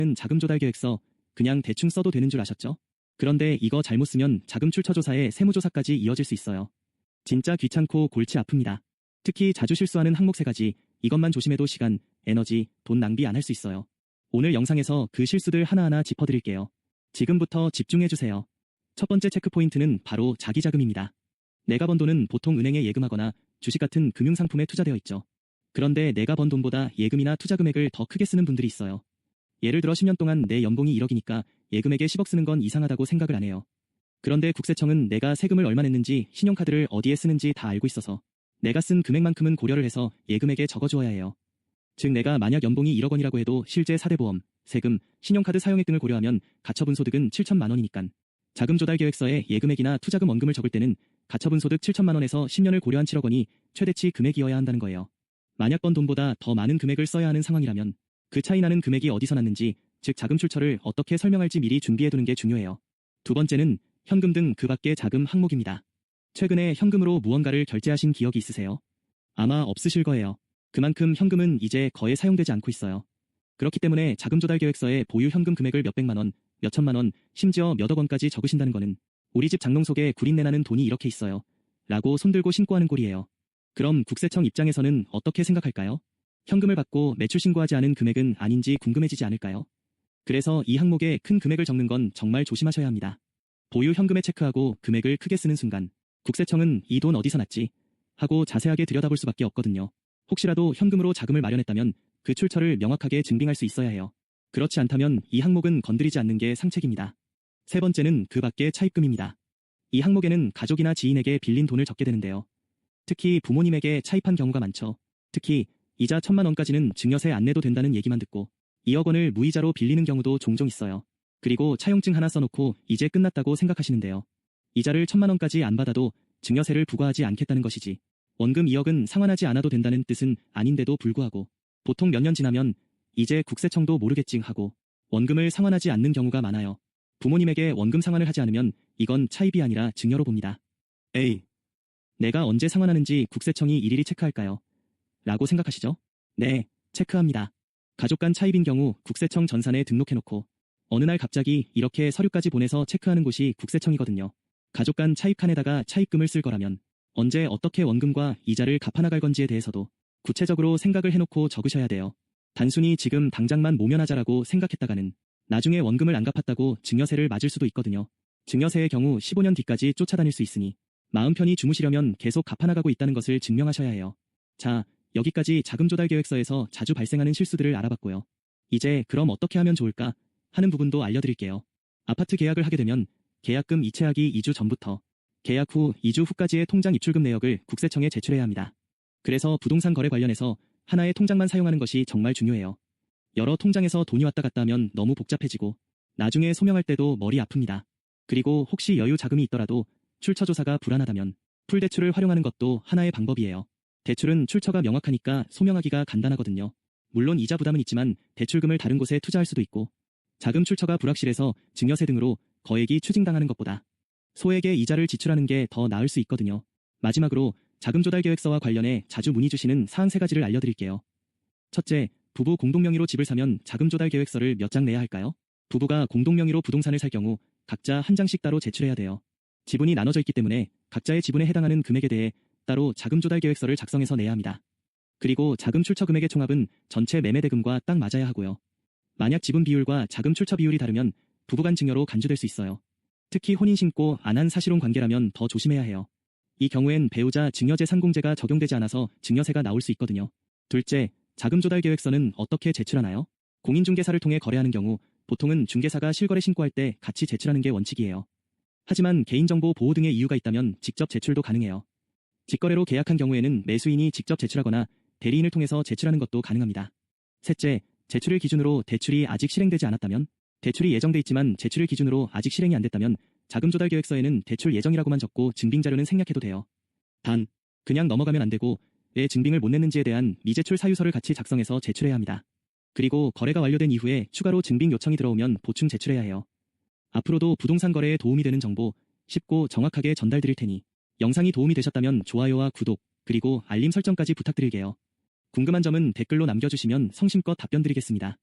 는 자금 조달 계획서 그냥 대충 써도 되는 줄 아셨죠? 그런데 이거 잘못 쓰면 자금 출처 조사에 세무조사까지 이어질 수 있어요. 진짜 귀찮고 골치 아픕니다. 특히 자주 실수하는 항목 세 가지 이것만 조심해도 시간, 에너지, 돈 낭비 안 할 수 있어요. 오늘 영상에서 그 실수들 하나하나 짚어드릴게요. 지금부터 집중해주세요. 첫 번째 체크 포인트는 바로 자기 자금입니다. 내가 번 돈은 보통 은행에 예금하거나 주식 같은 금융상품에 투자되어 있죠. 그런데 내가 번 돈보다 예금이나 투자 금액을 더 크게 쓰는 분들이 있어요. 예를 들어 10년 동안 내 연봉이 1억이니까 예금액에 10억 쓰는 건 이상하다고 생각을 안 해요. 그런데 국세청은 내가 세금을 얼마 냈는지 신용카드를 어디에 쓰는지 다 알고 있어서 내가 쓴 금액만큼은 고려를 해서 예금액에 적어주어야 해요. 즉 내가 만약 연봉이 1억 원이라고 해도 실제 사대보험, 세금, 신용카드 사용액 등을 고려하면 가처분 소득은 7천만 원이니깐 자금 조달 계획서에 예금액이나 투자금 원금을 적을 때는 가처분 소득 7천만 원에서 10년을 고려한 7억 원이 최대치 금액이어야 한다는 거예요. 만약 번 돈보다 더 많은 금액을 써야 하는 상황이라면 그 차이 나는 금액이 어디서 났는지, 즉 자금 출처를 어떻게 설명할지 미리 준비해두는 게 중요해요. 두 번째는 현금 등 그 밖의 자금 항목입니다. 최근에 현금으로 무언가를 결제하신 기억이 있으세요? 아마 없으실 거예요. 그만큼 현금은 이제 거의 사용되지 않고 있어요. 그렇기 때문에 자금 조달 계획서에 보유 현금 금액을 몇백만 원, 몇천만 원, 심지어 몇억 원까지 적으신다는 거는 우리 집 장롱 속에 구린내 나는 돈이 이렇게 있어요. 라고 손들고 신고하는 꼴이에요. 그럼 국세청 입장에서는 어떻게 생각할까요? 현금을 받고 매출 신고하지 않은 금액은 아닌지 궁금해지지 않을까요? 그래서 이 항목에 큰 금액을 적는 건 정말 조심하셔야 합니다. 보유 현금에 체크하고 금액을 크게 쓰는 순간 국세청은 이 돈 어디서 났지? 하고 자세하게 들여다볼 수밖에 없거든요. 혹시라도 현금으로 자금을 마련했다면 그 출처를 명확하게 증빙할 수 있어야 해요. 그렇지 않다면 이 항목은 건드리지 않는 게 상책입니다. 세 번째는 그 밖의 차입금입니다. 이 항목에는 가족이나 지인에게 빌린 돈을 적게 되는데요. 특히 부모님에게 차입한 경우가 많죠. 특히 이자 천만 원까지는 증여세 안 내도 된다는 얘기만 듣고 2억 원을 무이자로 빌리는 경우도 종종 있어요. 그리고 차용증 하나 써놓고 이제 끝났다고 생각하시는데요. 이자를 천만 원까지 안 받아도 증여세를 부과하지 않겠다는 것이지. 원금 2억은 상환하지 않아도 된다는 뜻은 아닌데도 불구하고 보통 몇 년 지나면 이제 국세청도 모르겠지 하고 원금을 상환하지 않는 경우가 많아요. 부모님에게 원금 상환을 하지 않으면 이건 차입이 아니라 증여로 봅니다. 에이. 내가 언제 상환하는지 국세청이 일일이 체크할까요? 라고 생각하시죠? 네, 체크합니다. 가족 간 차입인 경우 국세청 전산에 등록해놓고 어느 날 갑자기 이렇게 서류까지 보내서 체크하는 곳이 국세청이거든요. 가족 간 차입 칸에다가 차입금을 쓸 거라면 언제 어떻게 원금과 이자를 갚아나갈 건지에 대해서도 구체적으로 생각을 해놓고 적으셔야 돼요. 단순히 지금 당장만 모면하자라고 생각했다가는 나중에 원금을 안 갚았다고 증여세를 맞을 수도 있거든요. 증여세의 경우 15년 뒤까지 쫓아다닐 수 있으니 마음 편히 주무시려면 계속 갚아나가고 있다는 것을 증명하셔야 해요. 자, 여기까지 자금 조달 계획서에서 자주 발생하는 실수들을 알아봤고요. 이제 그럼 어떻게 하면 좋을까 하는 부분도 알려드릴게요. 아파트 계약을 하게 되면 계약금 이체하기 2주 전부터 계약 후 2주 후까지의 통장 입출금 내역을 국세청에 제출해야 합니다. 그래서 부동산 거래 관련해서 하나의 통장만 사용하는 것이 정말 중요해요. 여러 통장에서 돈이 왔다 갔다 하면 너무 복잡해지고 나중에 소명할 때도 머리 아픕니다. 그리고 혹시 여유 자금이 있더라도 출처 조사가 불안하다면 풀대출을 활용하는 것도 하나의 방법이에요. 대출은 출처가 명확하니까 소명하기가 간단하거든요. 물론 이자 부담은 있지만 대출금을 다른 곳에 투자할 수도 있고 자금 출처가 불확실해서 증여세 등으로 거액이 추징당하는 것보다 소액의 이자를 지출하는 게 더 나을 수 있거든요. 마지막으로 자금 조달 계획서와 관련해 자주 문의 주시는 사항 세 가지를 알려드릴게요. 첫째, 부부 공동명의로 집을 사면 자금 조달 계획서를 몇 장 내야 할까요? 부부가 공동명의로 부동산을 살 경우 각자 한 장씩 따로 제출해야 돼요. 지분이 나눠져 있기 때문에 각자의 지분에 해당하는 금액에 대해 따로 자금 조달 계획서를 작성해서 내야 합니다. 그리고 자금 출처 금액의 총합은 전체 매매 대금과 딱 맞아야 하고요. 만약 지분 비율과 자금 출처 비율이 다르면 부부간 증여로 간주될 수 있어요. 특히 혼인 신고 안 한 사실혼 관계라면 더 조심해야 해요. 이 경우엔 배우자 증여재 상공제가 적용되지 않아서 증여세가 나올 수 있거든요. 둘째, 자금 조달 계획서는 어떻게 제출하나요? 공인중개사를 통해 거래하는 경우 보통은 중개사가 실거래 신고할 때 같이 제출하는 게 원칙이에요. 하지만 개인정보 보호 등의 이유가 있다면 직접 제출도 가능해요. 직거래로 계약한 경우에는 매수인이 직접 제출하거나 대리인을 통해서 제출하는 것도 가능합니다. 셋째, 제출을 기준으로 대출이 아직 실행되지 않았다면 대출이 예정돼 있지만 제출을 기준으로 아직 실행이 안 됐다면 자금 조달 계획서에는 대출 예정이라고만 적고 증빙 자료는 생략해도 돼요. 단, 그냥 넘어가면 안 되고 왜 증빙을 못 냈는지에 대한 미제출 사유서를 같이 작성해서 제출해야 합니다. 그리고 거래가 완료된 이후에 추가로 증빙 요청이 들어오면 보충 제출해야 해요. 앞으로도 부동산 거래에 도움이 되는 정보 쉽고 정확하게 전달드릴 테니 영상이 도움이 되셨다면 좋아요와 구독, 그리고 알림 설정까지 부탁드릴게요. 궁금한 점은 댓글로 남겨주시면 성심껏 답변드리겠습니다.